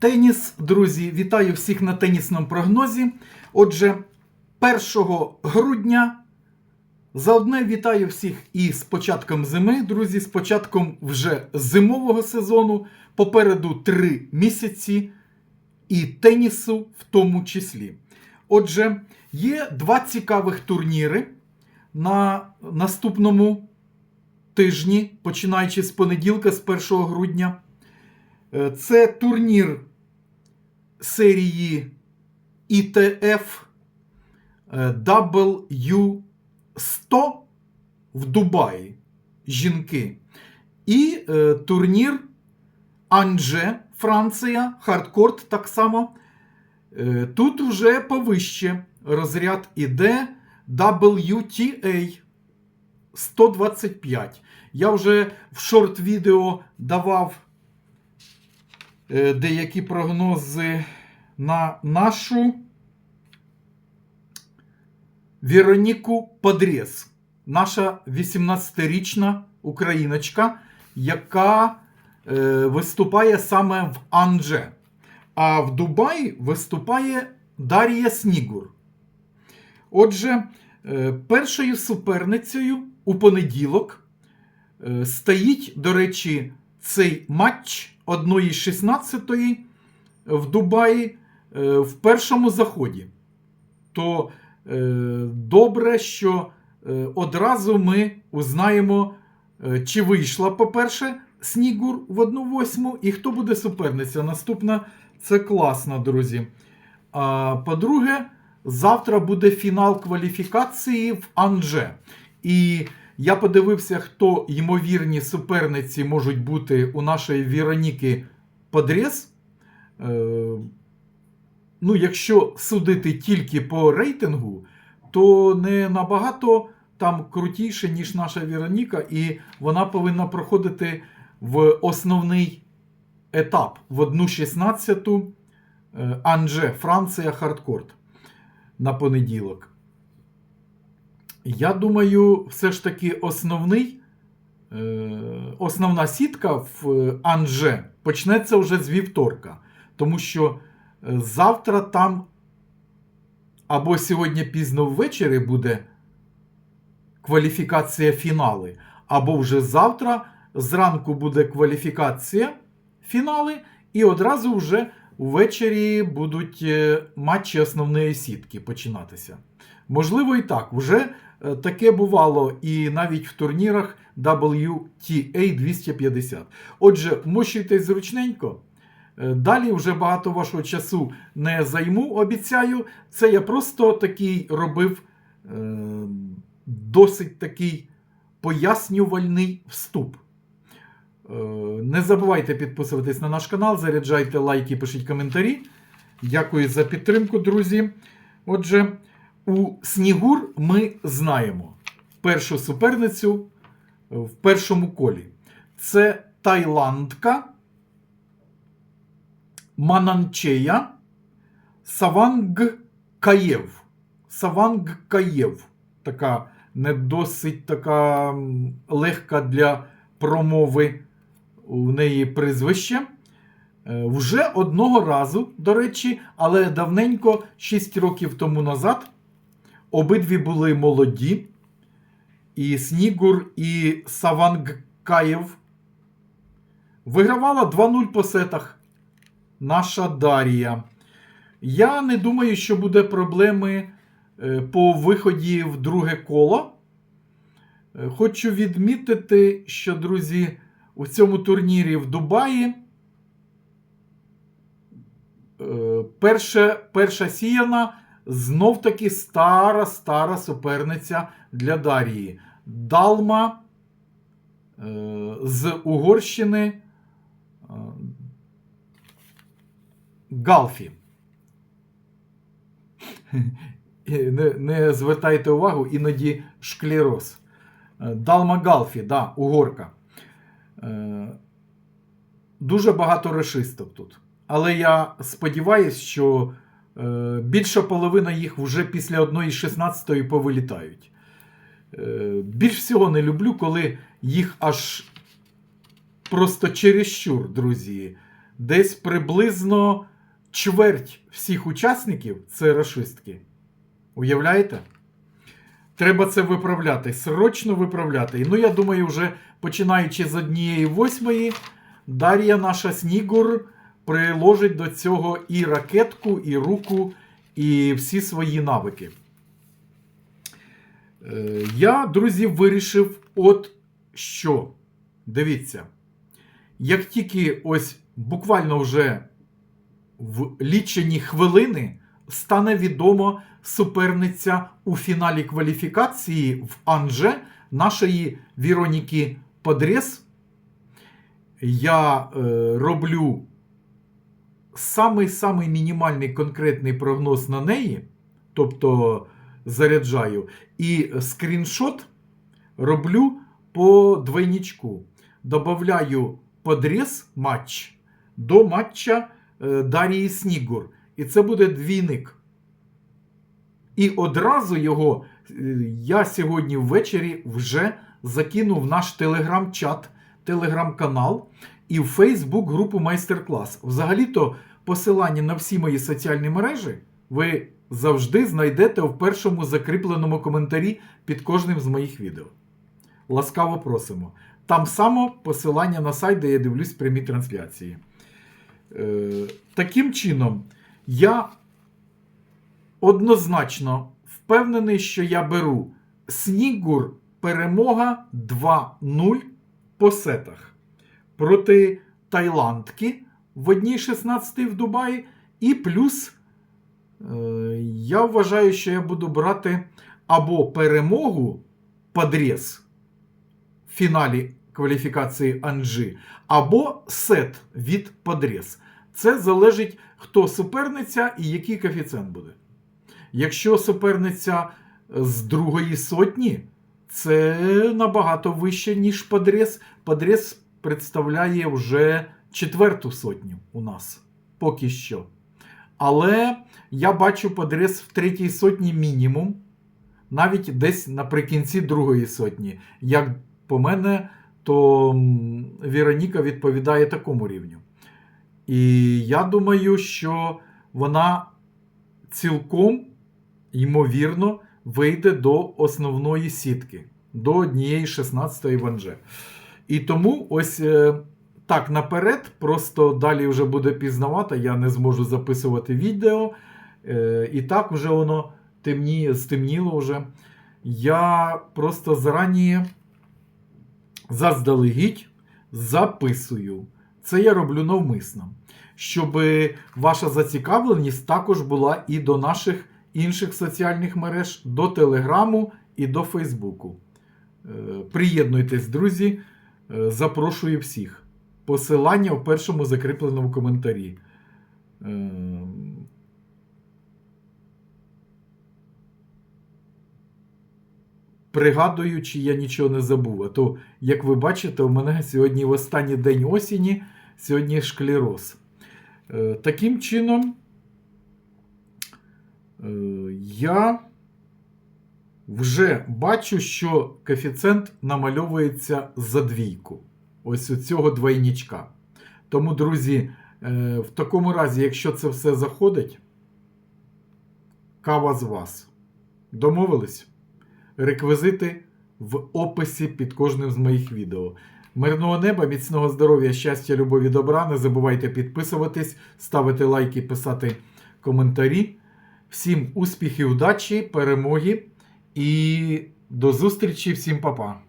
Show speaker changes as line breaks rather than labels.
Теніс, друзі, вітаю всіх на тенісному прогнозі. Отже, 1 грудня заодне вітаю всіх і з початком зими, друзі, з початком вже зимового сезону. Попереду три місяці і тенісу в тому числі. Отже, є два цікавих турніри на наступному тижні, починаючи з понеділка, з 1 грудня. Е, Це турнір серії ITF е, W100 в Дубаї. Жінки. І е, турнір Анже, Франція, хардкорт так само. Е, Тут вже повище розряд іде WTA 125. Я вже в шорт-відео давав е, деякі прогнози на нашу Вероніку Подрез. Наша 18-річна україночка, яка е, виступає саме в Анже. А в Дубаї виступає Дар'я Снігур. Отже, е, першою суперницею у понеділок е, стоїть, до речі, цей матч 1-16 в Дубаї е, в першому заході. То е, добре, що е, одразу ми узнаємо, чи вийшла, по-перше, Снігур в 1-8 і хто буде суперниця. Наступна це класно, друзі. А по-друге, завтра буде фінал кваліфікації в Анже. І я подивився, хто ймовірні суперниці можуть бути у нашої Віроніки Подрез. Е, ну, якщо судити тільки по рейтингу, то не набагато там крутіше, ніж наша Віроніка, і вона повинна проходити в основний етап в 1.16 е, Анже, Франція, хардкорт на понеділок. Я думаю, все ж таки основний, е, основна сітка в е, Анже почнеться вже з вівторка. Тому що е, завтра там або сьогодні пізно ввечері буде кваліфікація фінали, або вже завтра зранку буде кваліфікація фінали, і одразу вже ввечері будуть матчі основної сітки починатися. Можливо, і так. Вже е, таке бувало і навіть в турнірах WTA 250. Отже, мощуйтесь зручненько. Е, Далі вже багато вашого часу не займу, обіцяю. Це я просто такий робив е, досить такий пояснювальний вступ. Не забувайте підписуватись на наш канал, заряджайте лайки, пишіть коментарі. Дякую за підтримку, друзі. Отже, у Снігур ми знаємо першу суперницю в першому колі. Це Таїландка Мананчея Саванг Каєв. Саванг Каєв. Така не досить така легка для промови у неї прізвище. Е, Вже одного разу, до речі, але давненько, 6 років тому назад, обидві були молоді. І Снігур, і Савангкаєв. Вигравала 2-0 по сетах. Наша Дарія. Я не думаю, що буде проблеми е, по виході в друге коло. Е, Хочу відмітити, що, друзі, у цьому турнірі в Дубаї е, перша, перша сіяна знов таки стара стара суперниця для Дарії. Далма е, з Угорщини е, Галфі. Не, не звертайте увагу, іноді шклероз. Е, Далма Галфі, да, угорка. Е, Дуже багато решисток тут. Але я сподіваюся, що більша половина їх вже після 1.16 повилітають. Е, Більш всього не люблю, коли їх аж просто чересчур, друзі, десь приблизно чверть всіх учасників це рашистки. Уявляєте? Треба це виправляти, срочно виправляти. Ну, я думаю, вже починаючи з однієї восьмої, Дар'я наша Снігур приложить до цього і ракетку, і руку, і всі свої навики. Е, Я, друзі, вирішив, от що. Дивіться, як тільки ось буквально вже в лічені хвилини стане відомо суперниця у фіналі кваліфікації в Анже нашої Віроніки Подрєс. Я е, роблю самий-самий мінімальний конкретний прогноз на неї, тобто заряджаю, і скріншот роблю по двойничку. Добавляю подріз матч до матча е, Дарії Снігур. І це буде двійник. І одразу його е, я сьогодні ввечері вже закинув в наш телеграм-чат, телеграм-канал і в Фейсбук групу майстер-клас. Взагалі-то посилання на всі мої соціальні мережі ви завжди знайдете в першому закріпленому коментарі під кожним з моїх відео. Ласкаво просимо. Там само посилання на сайт, де я дивлюсь прямі трансляції. Е, таким чином, я однозначно впевнений, що я беру Снігур перемога 2-0 по сетах проти Таїландки в одній 16 в Дубаї. І плюс е, я вважаю, що я буду брати або перемогу подріз в фіналі кваліфікації Анжи, або сет від подріз. Це залежить, хто суперниця і який коефіцієнт буде. Якщо суперниця з другої сотні, це набагато вище, ніж подріз. Подріз представляє вже четверту сотню у нас поки що. Але я бачу подріз в третій сотні мінімум, навіть десь наприкінці другої сотні. Як по мене, то м, Віроніка відповідає такому рівню. І я думаю, що вона цілком, ймовірно, вийде до основної сітки, до однієї 16-ї ванже. І тому ось е, так наперед, просто далі вже буде пізнавато, я не зможу записувати відео. Е, і так вже воно темніє, стемніло вже. Я просто зарані заздалегідь записую. Це я роблю навмисно, щоб ваша зацікавленість також була і до наших інших соціальних мереж, до Телеграму і до Фейсбуку. Е, Приєднуйтесь, друзі, запрошую всіх. Посилання в першому закріпленому коментарі. Е, Пригадую, чи я нічого не забув. А то, як ви бачите, у мене сьогодні в останній день осені, сьогодні шклероз. Е, Таким чином, е, я вже бачу, що коефіцієнт намальовується за двійку. Ось у цього двойничка. Тому, друзі, е, в такому разі, якщо це все заходить, кава з вас. Домовились? Реквізити в описі під кожним з моїх відео. Мирного неба, міцного здоров'я, щастя, любові, добра. Не забувайте підписуватись, ставити лайки, писати коментарі. Всім успіхів, удачі, перемоги і до зустрічі, всім па-па.